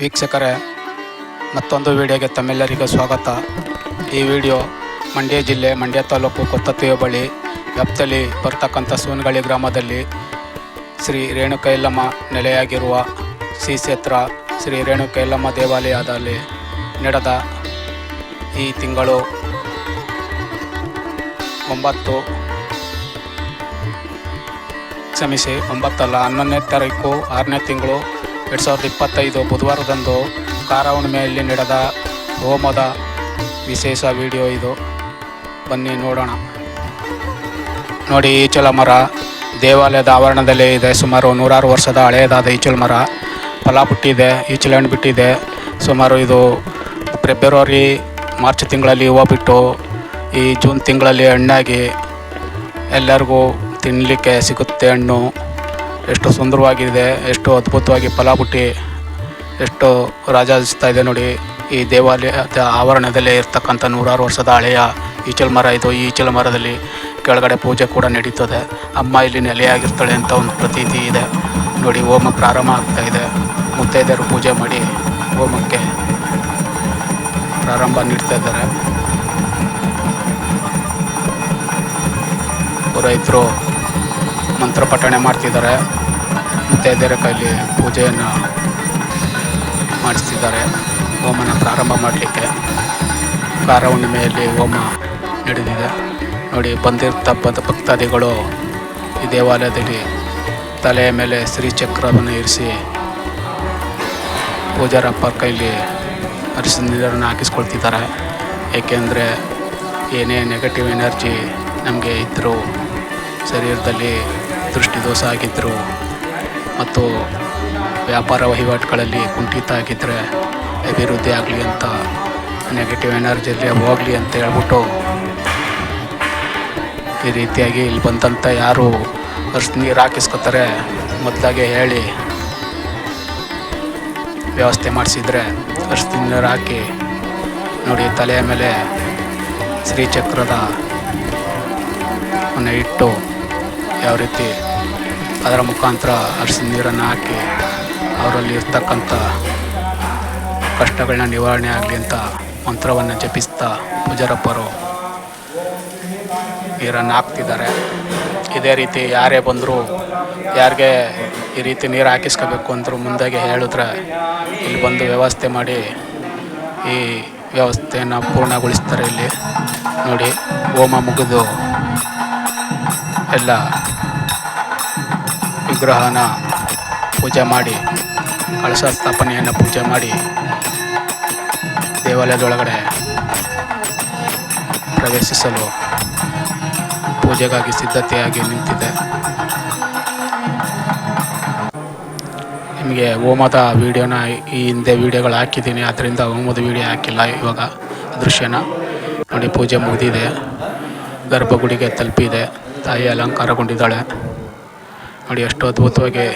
ವೀಕ್ಷಕರೇ, ಮತ್ತೊಂದು ವಿಡಿಯೋಗೆ ತಮ್ಮೆಲ್ಲರಿಗೂ ಸ್ವಾಗತ. ಈ ವಿಡಿಯೋ ಮಂಡ್ಯ ಜಿಲ್ಲೆ, ಮಂಡ್ಯ ತಾಲೂಕು ಕೊತ್ತತೆಯ ಬಳಿ ವ್ಯಾಪ್ತಿಯಲ್ಲಿ ಬರ್ತಕ್ಕಂಥ ಸೋನಗಳಿ ಗ್ರಾಮದಲ್ಲಿ ಶ್ರೀ ರೇಣುಕೈಲಮ್ಮ ನೆಲೆಯಾಗಿರುವ ಶ್ರೀ ಕ್ಷೇತ್ರ, ಶ್ರೀ ರೇಣುಕೈಲಮ್ಮ ದೇವಾಲಯದಲ್ಲಿ ನಡೆದ ಈ ತಿಂಗಳು ಒಂಬತ್ತು ಕ್ಷಮಿಸಿ, ಒಂಬತ್ತಲ್ಲ ಹನ್ನೊಂದನೇ ತಾರೀಕು, ಆರನೇ ತಿಂಗಳು ಎರಡು ಸಾವಿರದ ಇಪ್ಪತ್ತೈದು ಬುಧವಾರದಂದು ಖಾರ ಹುಣ್ಣಿಮೆಯಲ್ಲಿ ನಡೆದ ಹೋಮದ ವಿಶೇಷ ವಿಡಿಯೋ ಇದು. ಬನ್ನಿ ನೋಡೋಣ. ನೋಡಿ ಈಚಲ ಮರ ದೇವಾಲಯದ ಆವರಣದಲ್ಲಿ ಇದೆ. ಸುಮಾರು ನೂರಾರು ವರ್ಷದ ಹಳೆಯದಾದ ಈಚಲ ಮರ ಫಲ ಬಿಟ್ಟಿದೆ. ಈಚಲ ಹಣ್ಣು ಬಿಟ್ಟಿದೆ ಸುಮಾರು ಇದು ಫೆಬ್ರವರಿ, ಮಾರ್ಚ್ ತಿಂಗಳಲ್ಲಿ ಹೂವು ಬಿಟ್ಟು, ಈ ಜೂನ್ ತಿಂಗಳಲ್ಲಿ ಹಣ್ಣಾಗಿ ಎಲ್ಲರಿಗೂ ತಿನ್ನಲಿಕ್ಕೆ ಸಿಗುತ್ತೆ ಹಣ್ಣು. ಎಷ್ಟು ಸುಂದರವಾಗಿದೆ, ಎಷ್ಟು ಅದ್ಭುತವಾಗಿ ಫಲ ಬಿಟ್ಟು ಎಷ್ಟು ರಾಜಿಸ್ತಾ ಇದೆ ನೋಡಿ. ಈ ದೇವಾಲಯದ ಆವರಣದಲ್ಲೇ ಇರ್ತಕ್ಕಂಥ ನೂರಾರು ವರ್ಷದ ಹಳೆಯ ಈಚಲ ಮರ ಇದು. ಈಚಲ ಮರದಲ್ಲಿ ಕೆಳಗಡೆ ಪೂಜೆ ಕೂಡ ನಡೀತದೆ. ಅಮ್ಮ ಇಲ್ಲಿ ನೆಲೆಯಾಗಿರ್ತಾಳೆ ಅಂತ ಒಂದು ಪ್ರತೀತಿ ಇದೆ. ನೋಡಿ, ಹೋಮ ಪ್ರಾರಂಭ ಆಗ್ತಾ ಇದೆ. ಮುತ್ತೈದೆಯರು ಪೂಜೆ ಮಾಡಿ ಹೋಮಕ್ಕೆ ಪ್ರಾರಂಭ ನೀಡ್ತಾ ಇದ್ದಾರೆ. ಪುರೋಹಿತರು ಮಂತ್ರ ಪಠಣೆ ಮಾಡ್ತಿದ್ದಾರೆ. ಮುತ್ತೈದೆಯರ ಕೈಲಿ ಪೂಜೆಯನ್ನು ಮಾಡಿಸ್ತಿದ್ದಾರೆ. ಹೋಮನ ಪ್ರಾರಂಭ ಮಾಡಲಿಕ್ಕೆ ಕಾರ ಹುಣ್ಣಿಮೆಯಲ್ಲಿ ಹೋಮ ನಡೆದಿದೆ. ನೋಡಿ ಬಂದಿರ್ತಕ್ಕಂಥ ಭಕ್ತಾದಿಗಳು ಈ ದೇವಾಲಯದಲ್ಲಿ ತಲೆಯ ಮೇಲೆ ಶ್ರೀಚಕ್ರವನ್ನು ಇರಿಸಿ ಪೂಜಾರಪ್ಪ ಕೈಲಿ ಅರಿಶಿನ ನೀರನ್ನು ಹಾಕಿಸ್ಕೊಳ್ತಿದ್ದಾರೆ. ಏಕೆಂದರೆ ಏನೇ ನೆಗೆಟಿವ್ ಎನರ್ಜಿ ನಮಗೆ ಇದ್ದರೂ ಶರೀರದಲ್ಲಿ ದೃಷ್ಟಿ ದೋಷ ಆಗಿದ್ದರು ಮತ್ತು ವ್ಯಾಪಾರ ವಹಿವಾಟುಗಳಲ್ಲಿ ಕುಂಠಿತ ಆಗಿದ್ದರೆ ಅಭಿವೃದ್ಧಿ ಆಗಲಿ ಅಂತ ನೆಗೆಟಿವ್ ಎನರ್ಜಿಯಲ್ಲಿ ಹೋಗಲಿ ಅಂತ ಹೇಳ್ಬಿಟ್ಟು ಈ ರೀತಿಯಾಗಿ ಇಲ್ಲಿ ಬಂದಂಥ ಯಾರು ಅಷ್ಟು ನೀರು ಹಾಕಿಸ್ಕೊತಾರೆ ಮೊದಲಾಗೆ ಹೇಳಿ ವ್ಯವಸ್ಥೆ ಮಾಡಿಸಿದರೆ ಅಷ್ಟು ನೀರು ಹಾಕಿ ನೋಡಿ ತಲೆಯ ಮೇಲೆ ಶ್ರೀಚಕ್ರದ ಇಟ್ಟು ಯಾವ ರೀತಿ ಅದರ ಮುಖಾಂತರ ಅರಿಶಿನ ನೀರನ್ನು ಹಾಕಿ ಅವರಲ್ಲಿ ಇರ್ತಕ್ಕಂಥ ಕಷ್ಟಗಳನ್ನ ನಿವಾರಣೆ ಆಗಲಿ ಅಂತ ಮಂತ್ರವನ್ನು ಜಪಿಸ್ತಾ ಪೂಜಾರಪ್ಪರು ನೀರನ್ನು ಹಾಕ್ತಿದ್ದಾರೆ. ಇದೇ ರೀತಿ ಯಾರೇ ಬಂದರೂ ಯಾರಿಗೆ ಈ ರೀತಿ ನೀರು ಹಾಕಿಸ್ಕೋಬೇಕು ಅಂದರೂ ಮುಂದಾಗೆ ಹೇಳಿದ್ರೆ ಇಲ್ಲಿ ಬಂದು ವ್ಯವಸ್ಥೆ ಮಾಡಿ ಈ ವ್ಯವಸ್ಥೆಯನ್ನು ಪೂರ್ಣಗೊಳಿಸ್ತಾರೆ ಇಲ್ಲಿ. ನೋಡಿ, ಹೋಮ ಮುಗಿದು ಎಲ್ಲ ವಿಗ್ರಹನ ಪೂಜೆ ಮಾಡಿ ಕಳಶ ಸ್ಥಾಪನೆಯನ್ನು ಪೂಜೆ ಮಾಡಿ ದೇವಾಲಯದೊಳಗಡೆ ಪ್ರವೇಶಿಸಲು ಪೂಜೆಗಾಗಿ ಸಿದ್ಧತೆಯಾಗಿ ನಿಂತಿದೆ. ನಿಮಗೆ ಹೋಮದ ವೀಡಿಯೋನ ಈ ಹಿಂದೆ ವೀಡಿಯೋಗಳು ಹಾಕಿದ್ದೀನಿ ಅದರಿಂದ ಹೋಮದ ವೀಡಿಯೋ ಹಾಕಿಲ್ಲ ಇವಾಗ ದೃಶ್ಯನ. ನೋಡಿ ಪೂಜೆ ಮುಗಿದಿದೆ. ಗರ್ಭಗುಡಿಗೆ ತಲುಪಿದೆ. ತಾಯಿ ಅಲಂಕಾರಗೊಂಡಿದ್ದಾಳೆ. ನೋಡಿ ಎಷ್ಟು ಅದ್ಭುತವಾಗಿ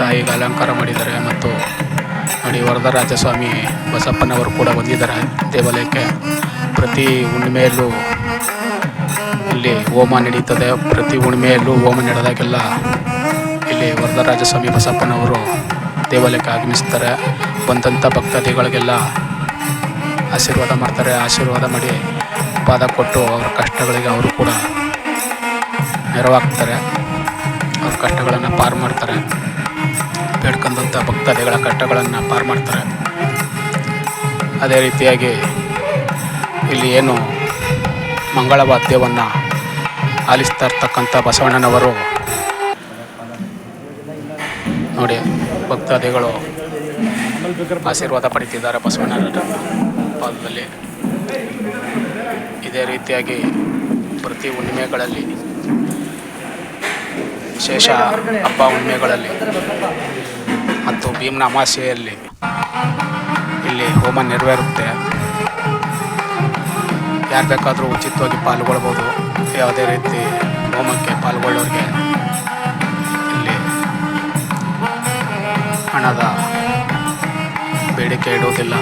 ತಾಯಿಗೆ ಅಲಂಕಾರ ಮಾಡಿದ್ದಾರೆ ಮತ್ತು ನೋಡಿ ವರದರಾಜಸ್ವಾಮಿ ಬಸಪ್ಪನವರು ಕೂಡ ಬಂದಿದ್ದಾರೆ ದೇವಾಲಯಕ್ಕೆ. ಪ್ರತಿ ಹುಣ್ಣಿಮೆಯಲ್ಲೂ ಇಲ್ಲಿ ಹೋಮ ನಡೀತದೆ. ಪ್ರತಿ ಹುಣ್ಣಿಮೆಯಲ್ಲೂ ಹೋಮ ನಡೆದಾಗೆಲ್ಲ ಇಲ್ಲಿ ವರದರಾಜಸ್ವಾಮಿ ಬಸಪ್ಪನವರು ದೇವಾಲಯಕ್ಕೆ ಆಗಮಿಸ್ತಾರೆ. ಬಂದಂಥ ಭಕ್ತಾದಿಗಳಿಗೆಲ್ಲ ಆಶೀರ್ವಾದ ಮಾಡ್ತಾರೆ. ಆಶೀರ್ವಾದ ಮಾಡಿ ಪಾದ ಕೊಟ್ಟು ಅವರ ಕಷ್ಟಗಳಿಗೆ ಅವರು ಕೂಡ ನೆರವಾಗ್ತಾರೆ. ಕಷ್ಟಗಳನ್ನು ಪಾರು ಮಾಡ್ತಾರೆ. ಬೇಡ್ಕೊಂಡಂಥ ಭಕ್ತಾದಿಗಳ ಕಷ್ಟಗಳನ್ನು ಪಾರು ಮಾಡ್ತಾರೆ. ಅದೇ ರೀತಿಯಾಗಿ ಇಲ್ಲಿ ಏನು ಮಂಗಳ ವಾದ್ಯವನ್ನು ಆಲಿಸ್ತಾ ಇರ್ತಕ್ಕಂಥ ಬಸವಣ್ಣನವರು ನೋಡಿ ಭಕ್ತಾದಿಗಳು ಆಶೀರ್ವಾದ ಪಡಿತಿದ್ದಾರೆ ಬಸವಣ್ಣನ ಪಾದದಲ್ಲಿ. ಇದೇ ರೀತಿಯಾಗಿ ಪ್ರತಿ ಹುಣ್ಣಿಮೆಗಳಲ್ಲಿ ವಿಶೇಷ ಹಬ್ಬ ಹುಣ್ಣಿಮೆಗಳಲ್ಲಿ ಮತ್ತು ಭೀಮನ ಅಮಾವಾಸ್ಯೆಯಲ್ಲಿ ಇಲ್ಲಿ ಹೋಮ ನೆರವೇರುತ್ತೆ. ಯಾರು ಬೇಕಾದರೂ ಉಚಿತವಾಗಿ ಪಾಲ್ಗೊಳ್ಬೋದು. ಯಾವುದೇ ರೀತಿ ಹೋಮಕ್ಕೆ ಪಾಲ್ಗೊಳ್ಳೋರಿಗೆ ಇಲ್ಲಿ ಹಣದ ಬೇಡಿಕೆ ಇಡುವುದಿಲ್ಲ.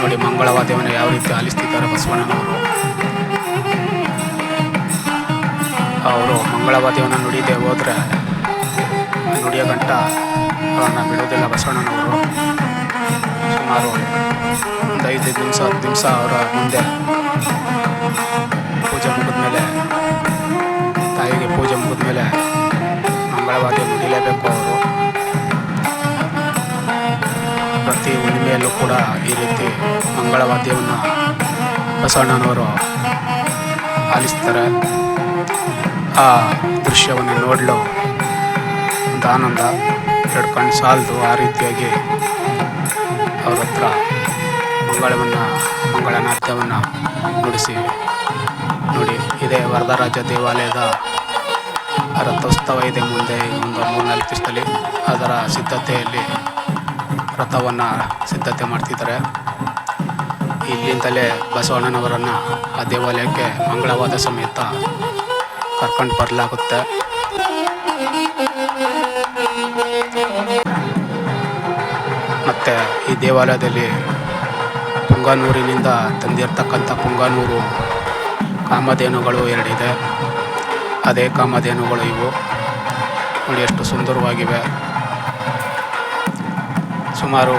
ನೋಡಿ ಮಂಗಳವಾದ್ಯವನ್ನು ಯಾವ ರೀತಿ ಆಲಿಸ್ತಿದ್ದಾರೆ ಬಸವಣ್ಣನವರು. ಅವರು ಮಂಗಳವಾದ್ಯವನ್ನು ನುಡಿಯದೆ ಹೋದರೆ ನುಡಿಯ ಗಂಟ ಅವರನ್ನು ಬಿಡುವುದಿಲ್ಲ. ಬಸವಣ್ಣನವರು ಸುಮಾರು ಒಂದು ಐದು ದಿವಸ, ಹತ್ತು ದಿವಸ ಅವರ ಮುಂದೆ ಪೂಜೆ ಮುಗಿದ್ಮೇಲೆ, ತಾಯಿಗೆ ಪೂಜೆ ಮುಗಿದ್ಮೇಲೆ ಮಂಗಳವಾದ್ಯ ನುಡಿಲೇಬೇಕು ಅವರು. ಪ್ರತಿ ಹುಣ್ಣಿಮೆಯಲ್ಲೂ ಕೂಡ ಈ ರೀತಿ ಮಂಗಳವಾದ್ಯವನ್ನು ಬಸವಣ್ಣನವರು ಆಲಿಸ್ತಾರೆ. ಆ ದೃಶ್ಯವನ್ನು ನೋಡಲು. ಒಂದು ಆನಂದ, ಎರಡು ಕಣ್ಣು ಸಾಲದು ಆ ರೀತಿಯಾಗಿ ಅವರ ಹತ್ರ ಮಂಗಳವನ್ನು ಮಂಗಳನಾಟ್ಯವನ್ನು ನುಡಿಸಿ, ನೋಡಿ, ಇದೇ ವರದರಾಜ ದೇವಾಲಯದ ರಥೋತ್ಸವ ಇದೆ ಮುಂದೆ ಒಂದು ಮೂರ್ನಾಲ್ಕು ದಿವಸದಲ್ಲಿ. ಅದರ ಸಿದ್ಧತೆಯಲ್ಲಿ ರಥವನ್ನು ಸಿದ್ಧತೆ ಮಾಡ್ತಿದ್ದಾರೆ. ಇಲ್ಲಿಂದಲೇ ಬಸವಣ್ಣನವರನ್ನು ಆ ದೇವಾಲಯಕ್ಕೆ ಮಂಗಳವಾದ ಸಮೇತ ಕರ್ಕೊಂಡು ಬರಲಾಗುತ್ತೆ. ಮತ್ತು ಈ ದೇವಾಲಯದಲ್ಲಿ ಪುಂಗಾನೂರಿನಿಂದ ತಂದಿರ್ತಕ್ಕಂಥ ಪುಂಗಾನೂರು ಕಾಮಧೇನುಗಳು ಎರಡಿದೆ. ಅದೇ ಕಾಮಧೇನುಗಳು ಇವು. ನೋಡಿ ಎಷ್ಟು ಸುಂದರವಾಗಿವೆ. ಸುಮಾರು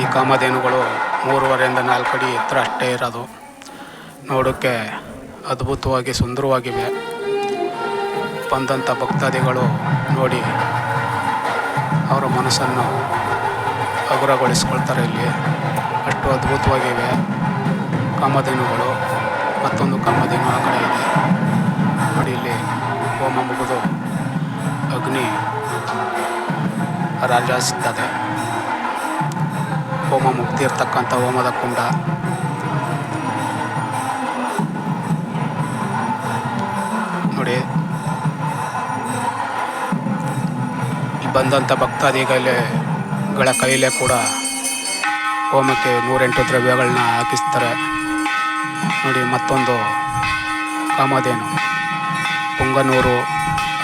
ಈ ಕಾಮಧೇನುಗಳು ಮೂರುವರೆಯಿಂದ ನಾಲ್ಕು ಅಡಿ ಎತ್ತರ ಅಷ್ಟೇ ಇರೋದು. ನೋಡೋಕ್ಕೆ ಅದ್ಭುತವಾಗಿ ಸುಂದರವಾಗಿವೆ ಬಂದಂಥ ಭಕ್ತಾದಿಗಳು ನೋಡಿ ಅವರ ಮನಸ್ಸನ್ನು ಹಗುರಗೊಳಿಸ್ಕೊಳ್ತಾರೆ ಇಲ್ಲಿ. ಅಷ್ಟು ಅದ್ಭುತವಾಗಿವೆ ಕಾಮಧೇನುಗಳು, ಮತ್ತೊಂದು ಕಾಮಧೇನು ಆ ಕಡೆ ಇದೆ. ನೋಡಿ ಇಲ್ಲಿ ಹೋಮ ಮುಗಿದು ಅಗ್ನಿ ರಾಜಾಯಿಸುತ್ತದೆ ಹೋಮ ಮುಗ್ದಿರ್ತಕ್ಕಂಥ ಹೋಮದ ಕುಂಡ. ಬಂದಂಥ ಭಕ್ತಾದಿಗಳ ಕೈಲೇ ಕೂಡ ಹೋಮಕ್ಕೆ ನೂರೆಂಟು ದ್ರವ್ಯಗಳನ್ನ ಹಾಕಿಸ್ತಾರೆ. ನೋಡಿ ಮತ್ತೊಂದು ಕಾಮಧೇನು. ಪುಂಗನೂರು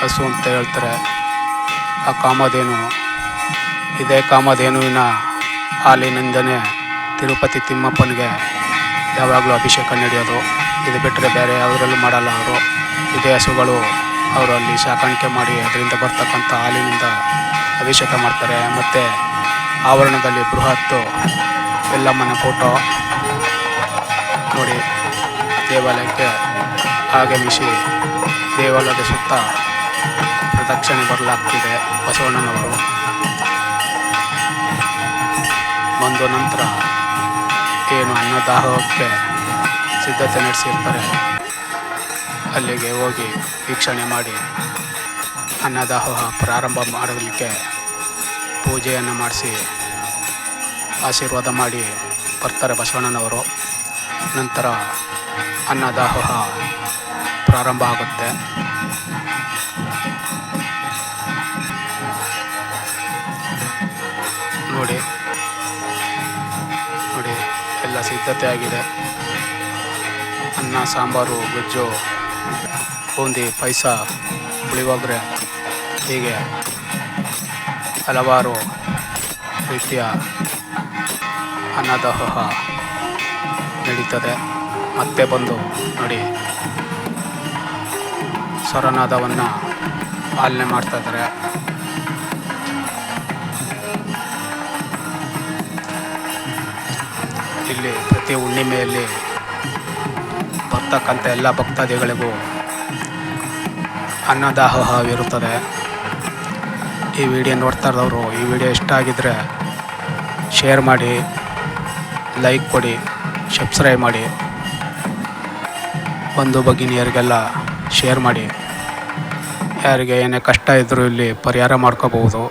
ಹಸು ಅಂತ ಹೇಳ್ತಾರೆ. ಆ ಕಾಮಧೇನು. ಇದೇ ಕಾಮಧೇನುವಿನ ಹಾಲಿನಿಂದನೇ ತಿರುಪತಿ ತಿಮ್ಮಪ್ಪನಿಗೆ ಯಾವಾಗಲೂ ಅಭಿಷೇಕ ನಡೆಯೋದು. ಇದು ಬಿಟ್ಟರೆ ಬೇರೆ ಯಾವುದರಲ್ಲೂ ಮಾಡಲ್ಲ ಅವರು. ಇದೇ ಹಸುಗಳು ಅವರು ಅಲ್ಲಿ ಸಾಕಾಣಿಕೆ ಮಾಡಿ ಅದರಿಂದ ಬರ್ತಕ್ಕಂಥ ಹಾಲಿನಿಂದ ಅಭಿಷೇಕ ಮಾಡ್ತಾರೆ. ಮತ್ತು ಆವರಣದಲ್ಲಿ ಬೃಹತ್ತು ಎಲ್ಲಮ್ಮನ ಫೋಟೋ ನೋಡಿ, ದೇವಾಲಯಕ್ಕೆ ಆಗಮಿಸಿ ದೇವಾಲಯದ ಸುತ್ತ ಪ್ರದಕ್ಷಿಣೆ ಬರಲಾಗ್ತಿದೆ ಬಸವಣ್ಣನವರು. ಬಂದು ನಂತರ ಏನು ಅನ್ನದಾಹಕ್ಕೆ ಸಿದ್ಧತೆ ನಡೆಸಿರ್ತಾರೆ. ಅಲ್ಲಿಗೆ ಹೋಗಿ ವೀಕ್ಷಣೆ ಮಾಡಿ ಅನ್ನದಾಹೋಹ ಪ್ರಾರಂಭ ಮಾಡಲಿಕ್ಕೆ ಪೂಜೆಯನ್ನು ಮಾಡಿಸಿ ಆಶೀರ್ವಾದ ಮಾಡಿ ಬರ್ತಾರೆ ಬಸವಣ್ಣನವರು. ನಂತರ ಅನ್ನದಾಹೋಹ ಪ್ರಾರಂಭ ಆಗುತ್ತೆ. ನೋಡಿ ನೋಡಿ, ಎಲ್ಲ ಸಿದ್ಧತೆ ಆಗಿದೆ. ಅನ್ನ, ಸಾಂಬಾರು, ಗೊಜ್ಜು ಬೂಂದಿ ಪಾಯಸ ಪುಳಿಯೋಗರೆ ಹೀಗೆ ಹಲವಾರು ರೀತಿಯ ಅನ್ನದಾಹ ನಡೀತದೆ. ಮತ್ತೆ ಬಂದು ನೋಡಿ. ಸ್ವರನಾದವನ್ನು ಪಾಲನೆ ಮಾಡ್ತಾಯಿದ್ದಾರೆ ಇಲ್ಲಿ ಪ್ರತಿ ಹುಣ್ಣಿಮೆಯಲ್ಲಿ ಬರ್ತಕ್ಕಂಥ ಎಲ್ಲ ಭಕ್ತಾದಿಗಳಿಗೂ ಅನ್ನದಾಹವಿರುತ್ತದೆ ಈ ವಿಡಿಯೋ ನೋಡ್ತಾ ಇರೋರು, ಈ ವಿಡಿಯೋ ಇಷ್ಟ ಆಗಿದ್ದರೆ ಶೇರ್ ಮಾಡಿ ಲೈಕ್ ಕೊಡಿ ಸಬ್ಸ್ಕ್ರೈಬ್ ಮಾಡಿ. ಬಂಧು ಭಗಿನಿಯರಿಗೆಲ್ಲ ಶೇರ್ ಮಾಡಿ. ಯಾರಿಗೆ ಏನೇ ಕಷ್ಟ ಇದ್ದರೂ ಇಲ್ಲಿ ಪರಿಹಾರ ಮಾಡ್ಕೋಬಹುದು.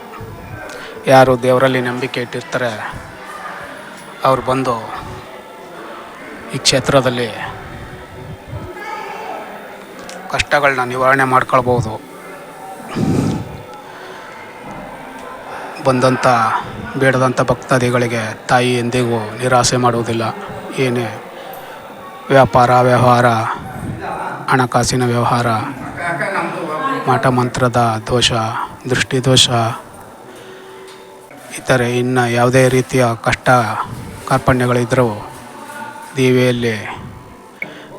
ಯಾರು ದೇವರಲ್ಲಿ ನಂಬಿಕೆ ಇಟ್ಟಿರ್ತಾರೆ, ಅವ್ರು ಬಂದು ಈ ಕ್ಷೇತ್ರದಲ್ಲಿ ಕಷ್ಟಗಳನ್ನ ನಿವಾರಣೆ ಮಾಡ್ಕೊಳ್ಬೋದು. ಬಂದಂಥ ಬೇಡದಂಥ ಭಕ್ತಾದಿಗಳಿಗೆ ತಾಯಿ ಎಂದಿಗೂ ನಿರಾಸೆ ಮಾಡುವುದಿಲ್ಲ. ಏನೇ ವ್ಯಾಪಾರ, ವ್ಯವಹಾರ, ಹಣಕಾಸಿನ ವ್ಯವಹಾರ, ಮಾಟ ಮಂತ್ರದ ದೋಷ, ದೃಷ್ಟಿ ದೋಷ, ಇತರೆ ಇನ್ನು ಯಾವುದೇ ರೀತಿಯ ಕಷ್ಟ ಕಾರ್ಪಣ್ಯಗಳಿದ್ದರೂ ದೇವಿಯಲ್ಲಿ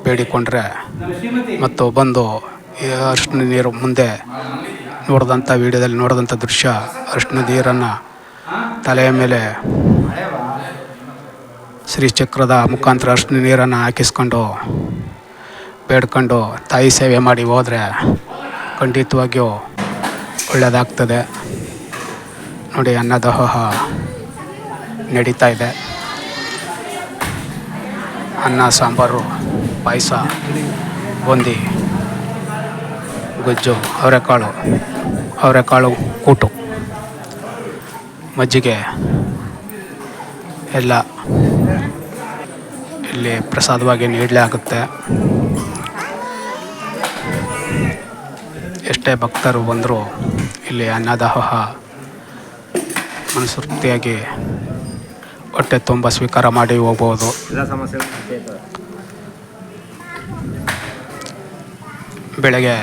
ಬೇಡಿಕೊಂಡ್ರೆ ಮತ್ತು ಬಂದು ಅರಿಶಿನ ನೀರು ಮುಂದೆ ನೋಡಿದಂಥ ವಿಡಿಯೋದಲ್ಲಿ ನೋಡಿದಂಥ ದೃಶ್ಯ, ಅರಿಶಿನ ನೀರನ್ನು ತಲೆಯ ಮೇಲೆ ಶ್ರೀಚಕ್ರದ ಮುಖಾಂತರ ಅರಿಶಿನ ನೀರನ್ನು ಹಾಕಿಸ್ಕೊಂಡು ಬೇಡ್ಕೊಂಡು ತಾಯಿ ಸೇವೆ ಮಾಡಿ ಹೋದರೆ ಖಂಡಿತವಾಗಿಯೂ ಒಳ್ಳೆಯದಾಗ್ತದೆ. ನೋಡಿ, ಅನ್ನದಾಹ ನಡೀತಾ ಇದೆ. ಅನ್ನ, ಸಾಂಬಾರು ಪಾಯಸ, ಬೂಂದಿ, ಗೊಜ್ಜು, ಅವರೆಕಾಳು ಅವರೆಕಾಳು ಕೂಟು, ಮಜ್ಜಿಗೆ, ಎಲ್ಲ ಇಲ್ಲಿ ಪ್ರಸಾದವಾಗಿ ನೀಡಲೇ ಆಗುತ್ತೆ. ಎಷ್ಟೇ ಭಕ್ತರು ಬಂದರೂ ಇಲ್ಲಿ ಅನ್ನದಾಹ ಮನಸೃಪ್ತಿಯಾಗಿ ಹೊಟ್ಟೆ ತುಂಬ ಸ್ವೀಕಾರ ಮಾಡಿ ಹೋಗ್ಬೋದು ಎಲ್ಲ ಸಮಸ್ಯೆ ಬೆಳಗ್ಗೆ